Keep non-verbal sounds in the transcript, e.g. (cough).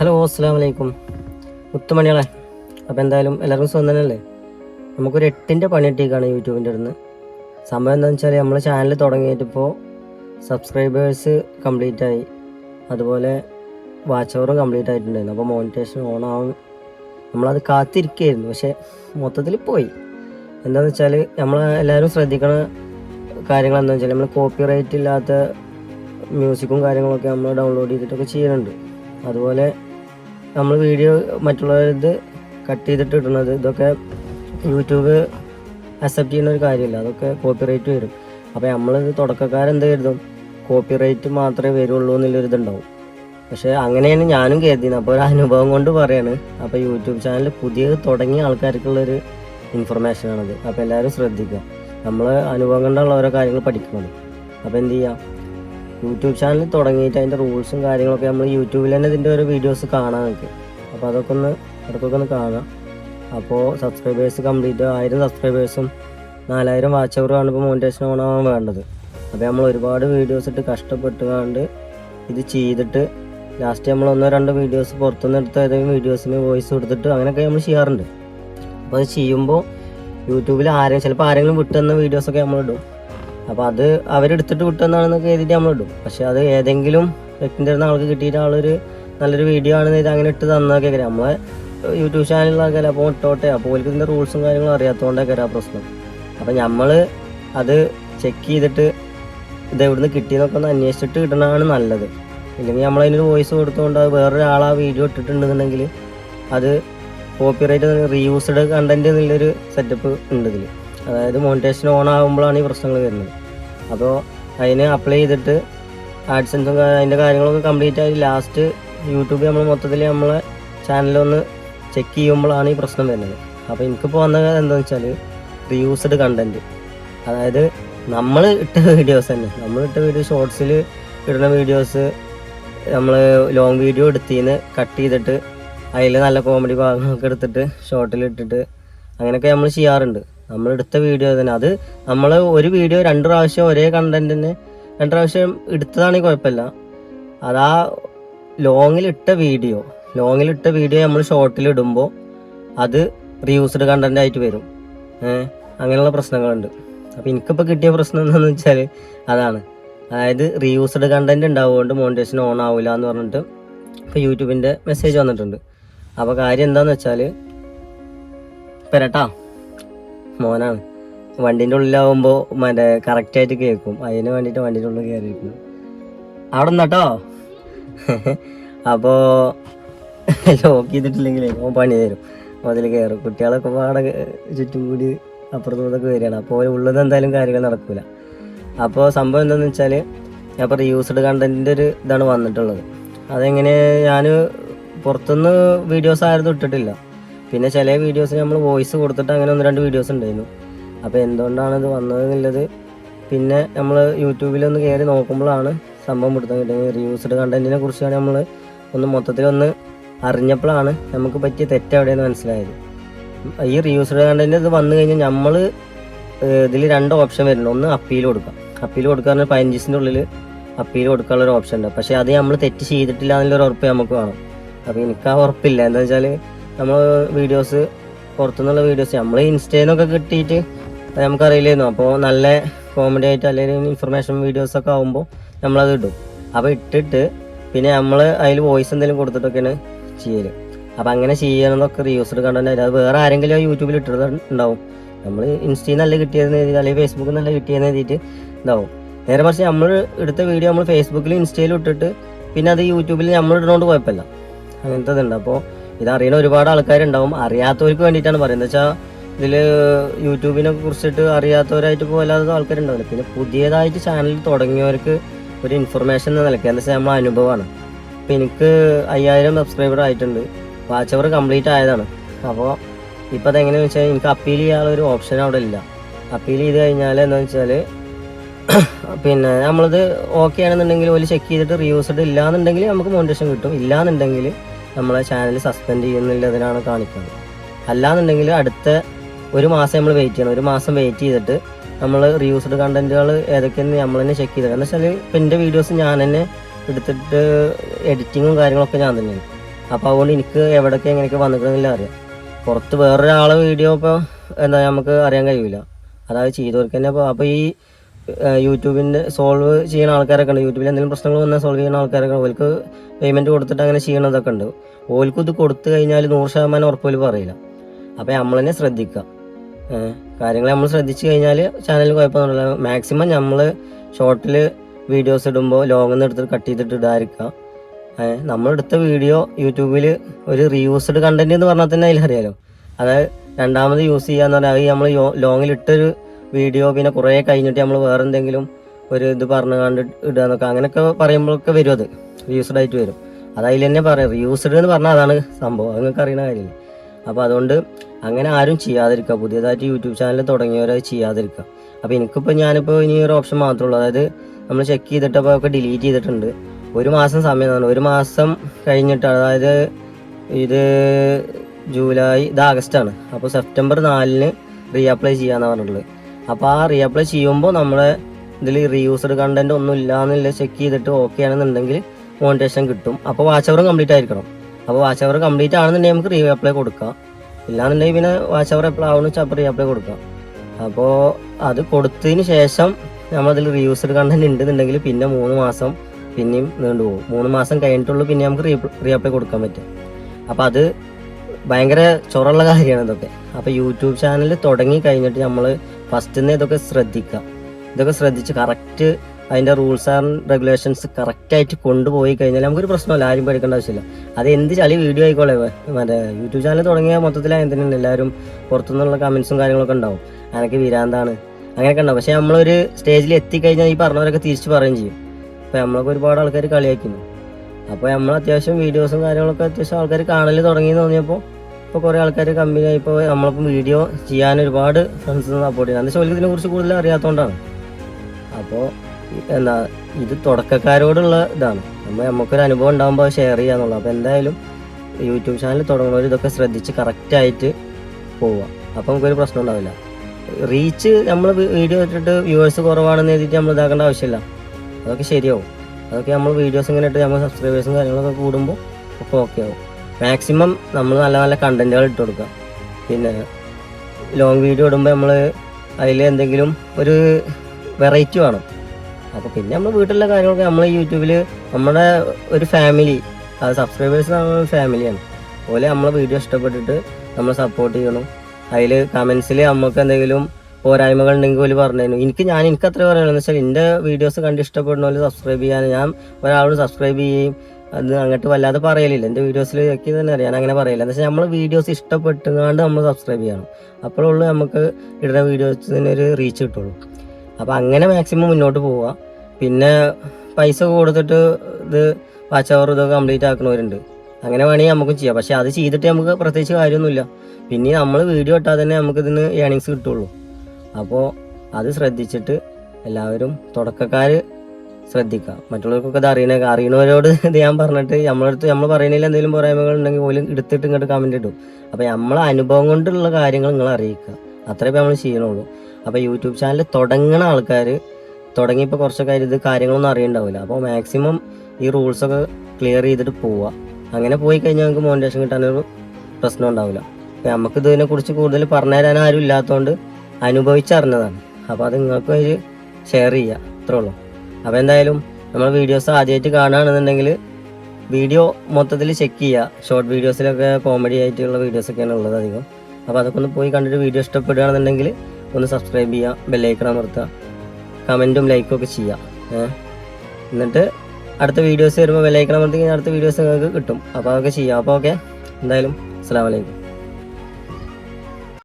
Hello അസ്സാം വലൈക്കും മുത്തുമണികളെ അപ്പോൾ എന്തായാലും എല്ലാവർക്കും സ്വന്തം തന്നെയല്ലേ? നമുക്കൊരു എട്ടിന്റെ പണി കിട്ടിയേക്കാണ് യൂട്യൂബിന്റെ അടുത്ത് സംഭവം എന്താണെന്ന് വെച്ചാൽ നമ്മൾ ചാനൽ തുടങ്ങിയിട്ടിപ്പോൾ സബ്സ്ക്രൈബേഴ്സ് കംപ്ലീറ്റ് ആയി. അതുപോലെ വാച്ച് ഓവറും കംപ്ലീറ്റ് ആയിട്ടുണ്ടായിരുന്നു. അപ്പോൾ മോണിറ്റേഷൻ ഓൺ ആവും. നമ്മളത് കാത്തിരിക്കുകയായിരുന്നു പക്ഷേ മൊത്തത്തിൽ പോയി. എന്താണെന്ന് വെച്ചാൽ നമ്മൾ എല്ലാവരും ശ്രദ്ധിക്കണ കാര്യങ്ങൾ എന്താണെന്ന് വെച്ചാൽ നമ്മൾ കോപ്പി റൈറ്റ് ഇല്ലാത്ത മ്യൂസിക്കും കാര്യങ്ങളൊക്കെ നമ്മൾ ഡൗൺലോഡ് ചെയ്തിട്ടൊക്കെ ചെയ്യുന്നുണ്ട്. അതുപോലെ നമ്മൾ വീഡിയോ മറ്റുള്ളവരത് കട്ട് ചെയ്തിട്ട് ഇടുന്നത് ഇതൊക്കെ യൂട്യൂബ് അക്സെപ്റ്റ് ചെയ്യുന്ന ഒരു കാര്യമില്ല. അതൊക്കെ കോപ്പിറൈറ്റ് വരും. അപ്പോൾ നമ്മളിത് തുടക്കക്കാരെന്ത് കരുതും? കോപ്പിറൈറ്റ് മാത്രമേ വരുള്ളൂ എന്നുള്ളൊരു ഇതുണ്ടാവും. പക്ഷേ അങ്ങനെയാണ് ഞാനും കരുതിയത്. അപ്പോൾ ഒരു അനുഭവം കൊണ്ട് പറയാണ്. അപ്പോൾ യൂട്യൂബ് ചാനൽ പുതിയത് തുടങ്ങിയ ആൾക്കാർക്കുള്ളൊരു ഇൻഫർമേഷനാണത് അപ്പോൾ എല്ലാവരും ശ്രദ്ധിക്കുക. നമ്മൾ അനുഭവം കൊണ്ടുള്ള ഓരോ കാര്യങ്ങൾ പഠിക്കുന്നത് അപ്പോൾ എന്ത് ചെയ്യുക യൂട്യൂബ് ചാനൽ തുടങ്ങിയിട്ട് അതിന്റെ റൂൾസും കാര്യങ്ങളൊക്കെ നമ്മൾ യൂട്യൂബിൽ തന്നെ ഇതിന്റെ ഒരു വീഡിയോസ് കാണാൻ നിൽക്കും അപ്പോൾ അതൊക്കെ ഒന്ന് ഇടയ്ക്കൊക്കെ ഒന്ന് കാണാം. അപ്പോൾ സബ്സ്ക്രൈബേഴ്സ് കംപ്ലീറ്റ് ആയിരം സബ്സ്ക്രൈബേഴ്സും നാലായിരം വാച്ച് അവറുമാണ് ഇപ്പോൾ മോണിറ്റേഷൻ ഓണാവാൻ വേണ്ടത്. അപ്പോൾ നമ്മൾ ഒരുപാട് വീഡിയോസ് ഇട്ട് കഷ്ടപ്പെട്ടുകൊണ്ട് ഇത് ചെയ്തിട്ട് ലാസ്റ്റ് നമ്മൾ ഒന്നോ രണ്ടോ വീഡിയോസ് പുറത്തുനിന്ന് എടുത്ത ഏതെങ്കിലും വീഡിയോസിന് വോയിസ് കൊടുത്തിട്ട് അങ്ങനെയൊക്കെ നമ്മൾ ചെയ്യാറുണ്ട്. അപ്പോൾ അത് ചെയ്യുമ്പോൾ യൂട്യൂബിൽ ആരെങ്കിലും ചിലപ്പോൾ ആരെങ്കിലും വിട്ടുന്ന വീഡിയോസൊക്കെ നമ്മൾ ഇടും. അപ്പോൾ അത് അവരെടുത്തിട്ട് വിട്ടെന്നാണെന്നൊക്കെ കരുതിയിട്ട് ഇടും പക്ഷെ അത് ഏതെങ്കിലും വ്യക്തിന്റെ അടുത്ത് ആൾക്ക് കിട്ടിയിട്ട് ആളൊരു നല്ലൊരു വീഡിയോ ആണെന്ന് ഇത് അങ്ങനെ ഇട്ട് തന്നൊക്കെ കാര്യം നമ്മളെ യൂട്യൂബ് ചാനലിലൊക്കെ അപ്പോൾ ഇട്ടോട്ടെ. അപ്പോൾ ഓർക്ക് ഇതിന്റെ റൂൾസും കാര്യങ്ങളും അറിയാത്തതുകൊണ്ടൊക്കെ ആ പ്രശ്നം. അപ്പോൾ നമ്മൾ അത് ചെക്ക് ചെയ്തിട്ട് ഇത് എവിടുന്ന് കിട്ടിയെന്നൊക്കെ ഒന്ന് അന്വേഷിച്ചിട്ട് കിട്ടണതാണ് നല്ലത്. ഇല്ലെങ്കിൽ നമ്മളതിനൊരു വോയിസ് കൊടുത്തുകൊണ്ട് അത് വേറൊരാൾ ആ വീഡിയോ ഇട്ടിട്ടുണ്ടെന്നുണ്ടെങ്കിൽ അത് കോപ്പിറൈറ്റ് റീയൂസ്ഡ് കണ്ടന്റ് എന്നുള്ളൊരു സെറ്റപ്പ് ഉണ്ട് ഇതിൽ അതായത് മോണിറ്റേഷൻ ഓൺ ആകുമ്പോഴാണ് ഈ പ്രശ്നങ്ങൾ വരുന്നത്. അപ്പോൾ അതിന് അപ്ലൈ ചെയ്തിട്ട് ആഡ്സൻസും അതിന്റെ കാര്യങ്ങളൊക്കെ കംപ്ലീറ്റ് ആയി ലാസ്റ്റ് യൂട്യൂബ് നമ്മൾ മൊത്തത്തിൽ നമ്മളെ ചാനലൊന്ന് ചെക്ക് ചെയ്യുമ്പോഴാണ് ഈ പ്രശ്നം വരുന്നത്. അപ്പോൾ എനിക്കിപ്പോൾ വന്നത് എന്താണെന്ന് വെച്ചാൽ റിയൂസ്ഡ് കണ്ടന്റ് അതായത് നമ്മൾ ഇട്ട വീഡിയോസ് തന്നെ. നമ്മൾ ഇട്ട വീഡിയോ ഷോർട്സിൽ ഇടുന്ന വീഡിയോസ് നമ്മൾ ലോങ് വീഡിയോ എടുത്തിന്ന് കട്ട് ചെയ്തിട്ട് അതിൽ നല്ല കോമഡി ഭാഗങ്ങളൊക്കെ എടുത്തിട്ട് ഷോർട്ടിൽ ഇട്ടിട്ട് അങ്ങനെയൊക്കെ നമ്മൾ ചെയ്യാറുണ്ട്. നമ്മൾ എടുത്ത വീഡിയോ തന്നെ. അത് നമ്മൾ ഒരു വീഡിയോ രണ്ട് പ്രാവശ്യം ഒരേ കണ്ടന്റിന് രണ്ട് പ്രാവശ്യം എടുത്തതാണെങ്കിൽ കുഴപ്പമില്ല. അതാ ലോങ്ങിൽ ഇട്ട വീഡിയോ. ലോങ്ങിൽ ഇട്ട വീഡിയോ നമ്മൾ ഷോർട്ടിൽ ഇടുമ്പോൾ അത് റീയൂസ്ഡ് കണ്ടന്റ് ആയിട്ട് വരും. അങ്ങനെയുള്ള പ്രശ്നങ്ങളുണ്ട്. അപ്പോൾ എനിക്കിപ്പോൾ കിട്ടിയ പ്രശ്നം എന്താണെന്ന് വെച്ചാൽ അതാണ്. അതായത് റീയൂസ്ഡ് കണ്ടന്റ് ഉണ്ടാവുകൊണ്ട് മോണിറ്റേഷൻ ഓൺ ആവില്ല എന്ന് പറഞ്ഞിട്ട് ഇപ്പോൾ യൂട്യൂബിന്റെ മെസ്സേജ് വന്നിട്ടുണ്ട്. അപ്പോൾ കാര്യം എന്താണെന്ന് വെച്ചാൽ പെരട്ടാ. മോനാണ്. വണ്ടീന്റെ ഉള്ളിലാവുമ്പോൾ മറ്റേ കറക്റ്റായിട്ട് കേൾക്കും. അതിന് വേണ്ടിയിട്ട് വണ്ടീന്റെ ഉള്ളിൽ കയറിയിരിക്കുന്നു അവിടെ നിന്നാട്ടോ? (laughs) അപ്പോൾ ലോക്ക് (laughs) ചെയ്തിട്ടില്ലെങ്കിൽ ഓൻ പണി തരും. അതിൽ കയറും കുട്ടികളൊക്കെ പാടെ ചുറ്റും കൂടി അപ്പുറത്തും ഇതൊക്കെ വരികയാണ്. അപ്പോൾ ഉള്ളത് എന്തായാലും കാര്യങ്ങൾ നടക്കില്ല അപ്പോൾ സംഭവം എന്താണെന്ന് വെച്ചാൽ ഞാൻ അപ്പോൾ റീയൂസ്ഡ് കണ്ടന്റിന്റെ ഒരു ഇതാണ് വന്നിട്ടുള്ളത്. അതെങ്ങനെ ഞാൻ പുറത്തുനിന്ന് വീഡിയോസ് ആയിരുന്നു ഇട്ടിട്ടില്ല. പിന്നെ ചില വീഡിയോസ് നമ്മൾ വോയിസ് കൊടുത്തിട്ട് അങ്ങനെ ഒന്ന് രണ്ട് വീഡിയോസ് ഉണ്ടായിരുന്നു. അപ്പോൾ എന്തുകൊണ്ടാണ് ഇത് വന്നത് എന്നുള്ളത്? പിന്നെ നമ്മൾ യൂട്യൂബിലൊന്ന് കയറി നോക്കുമ്പോഴാണ് സംഭവം പിടുത്തം കിട്ടുന്നത് റിവ്യൂസ്ഡ് കണ്ടന്റിനെ കുറിച്ചാണ് നമ്മൾ ഒന്ന് മൊത്തത്തിലൊന്ന് അറിഞ്ഞപ്പോഴാണ് നമുക്ക് പറ്റിയ തെറ്റ് എവിടെയെന്ന് മനസ്സിലായത്. ഈ റിവ്യൂസ്ഡ് കണ്ടന്റ് ഇത് വന്നു കഴിഞ്ഞാൽ നമ്മൾ ഇതിൽ രണ്ട് ഓപ്ഷൻ വരുന്നുണ്ട്. ഒന്ന് അപ്പീൽ കൊടുക്കുക. അപ്പീൽ കൊടുക്കുക പറഞ്ഞാൽ പതിനഞ്ചിന്റെ ഉള്ളിൽ അപ്പീൽ കൊടുക്കാനുള്ള ഒരു ഓപ്ഷൻ ഉണ്ട്. പക്ഷേ അത് നമ്മൾ തെറ്റ് ചെയ്തിട്ടില്ല എന്നുള്ളൊരു ഉറപ്പ് നമുക്ക് വേണം. അപ്പോൾ എനിക്ക് ആ ഉറപ്പില്ല. എന്താ വെച്ചാൽ നമ്മൾ വീഡിയോസ് പുറത്തുനിന്നുള്ള വീഡിയോസ് നമ്മൾ ഇൻസ്റ്റയിൽ കിട്ടിയിട്ട് നമുക്കറിയില്ലായിരുന്നു. അപ്പോൾ നല്ല കോമഡി ആയിട്ട് അല്ലെങ്കിൽ ഇൻഫർമേഷൻ വീഡിയോസ് ഒക്കെ ആകുമ്പോൾ നമ്മളത് ഇടും. അപ്പോൾ ഇട്ടിട്ട് പിന്നെ നമ്മൾ അതിൽ വോയിസ് എന്തെങ്കിലും കൊടുത്തിട്ടൊക്കെയാണ് ചെയ്യൽ. അപ്പോൾ അങ്ങനെ ചെയ്യണമെന്നൊക്കെ റീയൂസ്ഡ് കണ്ടന്റ് അത് വേറെ ആരെങ്കിലും യൂട്യൂബിൽ ഇട്ടത് ഉണ്ടാവും നമ്മൾ ഇൻസ്റ്റയിൽ നല്ല കിട്ടിയെന്ന് എഴുതി അല്ലെങ്കിൽ ഫേസ്ബുക്കിൽ നല്ല കിട്ടിയെന്ന് എഴുതിയിട്ട് ഇതാവും നേരെ പക്ഷേ നമ്മൾ എടുത്ത വീഡിയോ നമ്മൾ ഫേസ്ബുക്കിൽ ഇൻസ്റ്റയിൽ ഇട്ടിട്ട് പിന്നെ അത് യൂട്യൂബിൽ നമ്മൾ ഇടുന്നതുകൊണ്ട് കുഴപ്പമില്ല. അങ്ങനത്തെ ഇതുണ്ട് അപ്പോൾ ഇത് അറിയുന്ന ഒരുപാട് ആൾക്കാരുണ്ടാവും. അറിയാത്തവർക്ക് വേണ്ടിയിട്ടാണ് പറയുന്നത്. വെച്ചാൽ ഇതിൽ യൂട്യൂബിനെ കുറിച്ചിട്ട് അറിയാത്തവരായിട്ട് പോലാത്ത ആൾക്കാരുണ്ടാവില്ല. പിന്നെ പുതിയതായിട്ട് ചാനൽ തുടങ്ങിയവർക്ക് ഒരു ഇൻഫർമേഷൻ എന്ന നിലയ്ക്ക് എന്താ വെച്ചാൽ നമ്മളെ അനുഭവമാണ്. അപ്പം എനിക്ക് അയ്യായിരം സബ്സ്ക്രൈബർ ആയിട്ടുണ്ട്. വാച്ച് അവർ കംപ്ലീറ്റ് ആയതാണ്. അപ്പോൾ ഇപ്പോൾ അതെങ്ങനെയാണെന്ന് വെച്ചാൽ എനിക്ക് അപ്പീൽ ചെയ്യാനുള്ള ഒരു ഓപ്ഷൻ അവിടെ ഇല്ല. അപ്പീൽ ചെയ്ത് കഴിഞ്ഞാൽ എന്താണെന്ന് വെച്ചാൽ (coughs) പിന്നെ നമ്മളത് ഓക്കെ ആണെന്നുണ്ടെങ്കിൽ ഒരു ചെക്ക് ചെയ്തിട്ട് റീയൂസ്ഡ് ഇല്ലാന്നുണ്ടെങ്കിൽ നമുക്ക് മോണ്ടേഷൻ കിട്ടും. ഇല്ലാന്നുണ്ടെങ്കിൽ നമ്മളെ ചാനൽ സസ്പെൻഡ് ചെയ്യുന്നില്ലതിനാണ് കാണിക്കുന്നത്. അല്ലാന്നുണ്ടെങ്കിൽ അടുത്ത ഒരു മാസം നമ്മൾ വെയിറ്റ് ചെയ്യണം. ഒരു മാസം വെയിറ്റ് ചെയ്തിട്ട് നമ്മൾ റീയൂസ്ഡ് കണ്ടന്റുകൾ ഏതൊക്കെയെന്ന് നമ്മൾ തന്നെ ചെക്ക് ചെയ്തത് എന്ന് വെച്ചാൽ ഇപ്പം എന്റെ വീഡിയോസ് ഞാൻ തന്നെ എടുത്തിട്ട് എഡിറ്റിങ്ങും കാര്യങ്ങളൊക്കെ ഞാൻ തന്നെയാണ്. അപ്പോൾ അതുകൊണ്ട് എനിക്ക് എവിടെയൊക്കെ എങ്ങനെയൊക്കെ വന്നിട്ടുണ്ടെന്നില്ല അറിയാം. പുറത്ത് വേറൊരാളെ വീഡിയോ ഇപ്പോൾ എന്താ നമുക്ക് അറിയാൻ കഴിയില്ല അതായത് ചെയ്തവർക്ക് തന്നെ അപ്പോൾ അപ്പോൾ ഈ യൂട്യൂബിന്റെ സോൾവ് ചെയ്യുന്ന ആൾക്കാരൊക്കെ ഉണ്ട്. യൂട്യൂബിൽ എന്തെങ്കിലും പ്രശ്നങ്ങൾ വന്നാൽ സോൾവ് ചെയ്യുന്ന ആൾക്കാരൊക്കെ ഓൽക്ക് പേയ്മെന്റ് കൊടുത്തിട്ട് അങ്ങനെ ചെയ്യണതൊക്കെ ഉണ്ട്. ഓൽക്കും ഇത് കൊടുത്തു കഴിഞ്ഞാൽ നൂറ് ശതമാനം ഉറപ്പോലും പറയില്ല. അപ്പോൾ നമ്മൾ തന്നെ ശ്രദ്ധിക്കുക. കാര്യങ്ങൾ നമ്മൾ ശ്രദ്ധിച്ചു കഴിഞ്ഞാൽ ചാനൽ കുഴപ്പമൊന്നുമില്ല. മാക്സിമം നമ്മൾ ഷോർട്ടിൽ വീഡിയോസ് ഇടുമ്പോൾ ലോങ്ങിൽ നിന്ന് എടുത്തിട്ട് കട്ട് ചെയ്തിട്ട് ഇടാതിരിക്കുക. നമ്മളെടുത്ത വീഡിയോ യൂട്യൂബിൽ ഒരു റീയൂസ്ഡ് കണ്ടന്റ് എന്ന് പറഞ്ഞാൽ തന്നെ അതിലറിയാലോ അതായത് രണ്ടാമത് യൂസ് ചെയ്യാന്ന് പറഞ്ഞാൽ അത് നമ്മൾ ലോങ്ങിൽ ഇട്ടൊരു വീഡിയോ പിന്നെ കുറേ കഴിഞ്ഞിട്ട് നമ്മൾ വേറെ എന്തെങ്കിലും ഒരു ഇത് പറഞ്ഞു കണ്ട് ഇടുക എന്നൊക്കെ അങ്ങനെയൊക്കെ പറയുമ്പോഴൊക്കെ വരും അത്. റിയൂസ്ഡ് ആയിട്ട് വരും. അത് അതിൽ തന്നെ പറയാം. റിയൂസ്ഡ് എന്ന് പറഞ്ഞാൽ അതാണ് സംഭവം. നിങ്ങൾക്ക് അറിയുന്ന കാര്യമില്ല? അപ്പോൾ അതുകൊണ്ട് അങ്ങനെ ആരും ചെയ്യാതിരിക്കുക. പുതിയതായിട്ട് യൂട്യൂബ് ചാനൽ തുടങ്ങിയവരെ ചെയ്യാതിരിക്കുക. അപ്പോൾ എനിക്കിപ്പോൾ ഞാനിപ്പോൾ ഇനി ഒരു ഓപ്ഷൻ മാത്രമേ ഉള്ളൂ. അതായത് നമ്മൾ ചെക്ക് ചെയ്തിട്ട് അപ്പോൾ ഒക്കെ ഡിലീറ്റ് ചെയ്തിട്ടുണ്ട്. ഒരു മാസം സമയം സമയമാണ് ഒരു മാസം കഴിഞ്ഞിട്ട് അതായത് ഇത് ജൂലൈ ഇത് ആഗസ്റ്റാണ്. അപ്പോൾ സെപ്റ്റംബർ നാലിന് റീഅപ്ലൈ ചെയ്യാമെന്നാണ് പറഞ്ഞിട്ടുള്ളത്. അപ്പോൾ ആ റീഅപ്ലൈ ചെയ്യുമ്പോൾ നമ്മളെ ഇതിൽ റീയൂസ്ഡ് കണ്ടന്റ് ഒന്നും ഇല്ലാന്നില്ല ചെക്ക് ചെയ്തിട്ട് ഓക്കെ ആണെന്നുണ്ടെങ്കിൽ മോണിറ്റേഷൻ കിട്ടും. അപ്പോൾ വാച്ച് അവർ കംപ്ലീറ്റ് ആയിരിക്കണം. അപ്പോൾ വാച്ച് അവർ കംപ്ലീറ്റ് ആണെന്നുണ്ടെങ്കിൽ നമുക്ക് റീഅപ്ലൈ കൊടുക്കാം. ഇല്ലാന്നുണ്ടെങ്കിൽ പിന്നെ വാച്ച് അവർ എപ്പോൾ ആവണമെന്ന് വെച്ചാൽ അപ്പോൾ റീ അപ്ലൈ കൊടുക്കാം. അപ്പോൾ അത് കൊടുത്തതിന് ശേഷം നമ്മളതിൽ റീയൂസ്ഡ് കണ്ടന്റ് ഉണ്ടെന്നുണ്ടെങ്കിൽ പിന്നെ മൂന്ന് മാസം പിന്നെയും നീണ്ടു പോകും. മൂന്ന് മാസം കഴിഞ്ഞിട്ടുള്ളൂ പിന്നെ നമുക്ക് റീഅപ്ലൈ കൊടുക്കാൻ പറ്റും അപ്പോൾ അത് ഭയങ്കര ചൊറുള്ള കാര്യമാണ് ഇതൊക്കെ. അപ്പോൾ യൂട്യൂബ് ചാനൽ തുടങ്ങി കഴിഞ്ഞിട്ട് നമ്മൾ ഫസ്റ്റ് തന്നെ ഇതൊക്കെ ശ്രദ്ധിക്കുക ഇതൊക്കെ ശ്രദ്ധിച്ച് കറക്റ്റ് അതിന്റെ റൂൾസ് ആൻഡ് റെഗുലേഷൻസ് കറക്റ്റായിട്ട് കൊണ്ടുപോയി കഴിഞ്ഞാൽ നമുക്കൊരു പ്രശ്നമല്ല ആരും പേടിക്കേണ്ട ആവശ്യമില്ല. അത് എന്ത് ചളി വീഡിയോ ആയിക്കോളെ മറ്റേ യൂട്യൂബ് ചാനൽ തുടങ്ങിയ മൊത്തത്തിൽ അങ്ങനെ തന്നെയാണ്. എല്ലാവരും പുറത്തുനിന്നുള്ള കമൻസും കാര്യങ്ങളൊക്കെ ഉണ്ടാവും. അനക്ക് വിരാന്താണ്. അങ്ങനെയൊക്കെ ഉണ്ടാവും. പക്ഷേ നമ്മളൊരു സ്റ്റേജിൽ എത്തിക്കഴിഞ്ഞാൽ ഈ പറഞ്ഞവരൊക്കെ തിരിച്ച് പറയുകയും ചെയ്യും. അപ്പോൾ നമ്മളൊക്കെ ഒരുപാട് ആൾക്കാർ കളിയാക്കുന്നു. അപ്പോൾ നമ്മൾ അത്യാവശ്യം വീഡിയോസും കാര്യങ്ങളൊക്കെ അത്യാവശ്യം ആൾക്കാർ കാണൽ തുടങ്ങി എന്ന് തോന്നിയപ്പോൾ ഇപ്പോൾ കുറേ ആൾക്കാർ കമ്പനി ആയിപ്പോൾ നമ്മളിപ്പം വീഡിയോ ചെയ്യാൻ ഒരുപാട് ഫ്രണ്ട്സ് സപ്പോർട്ട് ചെയ്യുന്നത് വെച്ചാൽ ഇതിനെ കുറിച്ച് കൂടുതൽ അറിയാത്തതുകൊണ്ടാണ് അപ്പോൾ എന്താ ഇത് തുടക്കക്കാരോടുള്ള ഇതാണ്. നമ്മൾ നമുക്കൊരു അനുഭവം ഉണ്ടാകുമ്പോൾ ഷെയർ ചെയ്യാന്നുള്ളത് അപ്പോൾ എന്തായാലും യൂട്യൂബ് ചാനൽ തുടങ്ങുന്നവർ ഇതൊക്കെ ശ്രദ്ധിച്ച് കറക്റ്റായിട്ട് പോവുക. അപ്പോൾ നമുക്കൊരു പ്രശ്നം ഉണ്ടാവില്ല. റീച്ച് നമ്മൾ വീഡിയോ ഇട്ടിട്ട് വ്യൂവേഴ്സ് കുറവാണെന്ന് എഴുതിയിട്ട് നമ്മൾ ഇതാക്കേണ്ട ആവശ്യമില്ല. അതൊക്കെ ശരിയാവും. അതൊക്കെ നമ്മൾ വീഡിയോസ് ഇങ്ങനെ ഇട്ട് നമ്മൾ സബ്സ്ക്രൈബേഴ്സും കാര്യങ്ങളൊക്കെ കൂടുമ്പോൾ ഒക്കെ ഓക്കെ ആവും. മാക്സിമം നമ്മൾ നല്ല നല്ല കണ്ടന്റുകൾ ഇട്ട് കൊടുക്കുക. പിന്നെ ലോങ് വീഡിയോ ഇടുമ്പോൾ നമ്മൾ അതിൽ എന്തെങ്കിലും ഒരു വെറൈറ്റി വേണം. അപ്പോൾ പിന്നെ നമ്മൾ വീട്ടിലുള്ള കാര്യങ്ങളൊക്കെ നമ്മൾ യൂട്യൂബിൽ നമ്മുടെ ഒരു ഫാമിലി അത് സബ്സ്ക്രൈബേഴ്സ് നമ്മുടെ ഫാമിലിയാണ് അതുപോലെ നമ്മളെ വീഡിയോ ഇഷ്ടപ്പെട്ടിട്ട് നമ്മൾ സപ്പോർട്ട് ചെയ്യണം. അതിൽ കമൻസിൽ നമുക്ക് എന്തെങ്കിലും പോരായ്മകൾ ഉണ്ടെങ്കിൽ പോലും പറഞ്ഞു എനിക്ക് ഞാൻ എനിക്ക് അത്ര പറയണമെന്ന് വെച്ചാൽ എന്റെ വീഡിയോസ് കണ്ട് ഇഷ്ടപ്പെടുന്ന പോലെ സബ്സ്ക്രൈബ് ചെയ്യാൻ ഞാൻ ഒരാളോട് സബ്സ്ക്രൈബ് ചെയ്യുകയും അത് അങ്ങോട്ട് വല്ലാതെ പറയലില്ല. എന്റെ വീഡിയോസിൽ ഒക്കെ തന്നെ അറിയാം. ഞാൻ അങ്ങനെ പറയില്ല എന്ന് വെച്ചാൽ നമ്മൾ വീഡിയോസ് ഇഷ്ടപ്പെട്ടുകൊണ്ട് നമ്മൾ സബ്സ്ക്രൈബ് ചെയ്യണം. അപ്പോഴുള്ളൂ നമുക്ക് ഇടുന്ന വീഡിയോസിന് ഒരു റീച്ച് കിട്ടുള്ളൂ. അപ്പോൾ അങ്ങനെ മാക്സിമം മുന്നോട്ട് പോവുക പിന്നെ പൈസ കൊടുത്തിട്ട് ഇത് വാച്ച് അവർ ഇതൊക്കെ കംപ്ലീറ്റ് ആക്കുന്നവരുണ്ട്. അങ്ങനെ വേണമെങ്കിൽ നമുക്കും ചെയ്യാം. പക്ഷേ അത് ചെയ്തിട്ട് നമുക്ക് പ്രത്യേകിച്ച് കാര്യമൊന്നുമില്ല. പിന്നെ നമ്മൾ വീഡിയോ ഇട്ടാൽ തന്നെ നമുക്കിതിന് ഏണിങ്സ് കിട്ടുള്ളൂ. അപ്പോൾ അത് ശ്രദ്ധിച്ചിട്ട് എല്ലാവരും തുടക്കക്കാർ ശ്രദ്ധിക്കുക. മറ്റുള്ളവർക്കൊക്കെ അത് അറിയണ അറിയണവരോട് (laughs) ഇത് ഞാൻ പറഞ്ഞിട്ട് നമ്മളടുത്ത് നമ്മൾ പറയുന്നതിൽ എന്തെങ്കിലും പോരായ്മകൾ ഉണ്ടെങ്കിൽ പോലും എടുത്തിട്ട് ഇങ്ങോട്ട് കമന്റ് ഇടും. അപ്പോൾ നമ്മളെ അനുഭവം കൊണ്ടുള്ള കാര്യങ്ങൾ നിങ്ങൾ അറിയിക്കുക. അത്രേ നമ്മൾ ചെയ്യണുള്ളൂ. അപ്പോൾ യൂട്യൂബ് ചാനൽ തുടങ്ങുന്ന ആൾക്കാർ തുടങ്ങിയപ്പോൾ കുറച്ചൊക്കെ ഇത് കാര്യങ്ങളൊന്നും അറിയണ്ടാവില്ല. അപ്പോൾ മാക്സിമം ഈ റൂൾസൊക്കെ ക്ലിയർ ചെയ്തിട്ട് പോവുക. അങ്ങനെ പോയി കഴിഞ്ഞാൽ നമുക്ക് മോണിറ്റേഷൻ കിട്ടാനൊരു പ്രശ്നം ഉണ്ടാവില്ല. അപ്പോൾ നമുക്ക് ഇതിനെ കുറിച്ച് കൂടുതൽ പറഞ്ഞു തരാൻ ആരും ഇല്ലാത്തതുകൊണ്ട് അനുഭവിച്ചറിഞ്ഞതാണ്. അപ്പോൾ അത് നിങ്ങൾക്ക് ഷെയർ ചെയ്യുക. അത്രേ ഉള്ളൂ. അപ്പോൾ എന്തായാലും നമ്മൾ വീഡിയോസ് ആദ്യമായിട്ട് കാണുകയാണെന്നുണ്ടെങ്കിൽ വീഡിയോ മൊത്തത്തിൽ ചെക്ക് ചെയ്യുക. ഷോർട്ട് വീഡിയോസിലൊക്കെ കോമഡി ആയിട്ടുള്ള വീഡിയോസൊക്കെയാണ് ഉള്ളത് അധികം. അപ്പോൾ അതൊക്കെ ഒന്ന് പോയി കണ്ടിട്ട് വീഡിയോ ഇഷ്ടപ്പെടുകയാണെന്നുണ്ടെങ്കിൽ ഒന്ന് സബ്സ്ക്രൈബ് ചെയ്യുക ബെല്ലൈക്കൺ അമർത്തുക കമന്റും ലൈക്കും ഒക്കെ ചെയ്യുക. എന്നിട്ട് അടുത്ത വീഡിയോസ് വരുമ്പോൾ ബെല്ലൈക്കൺ അമർത്തി അടുത്ത വീഡിയോസ് നിങ്ങൾക്ക് കിട്ടും. അപ്പോൾ അതൊക്കെ ചെയ്യുക അപ്പോൾ ഓക്കെ എന്തായാലും അസ്സാം വലൈക്കും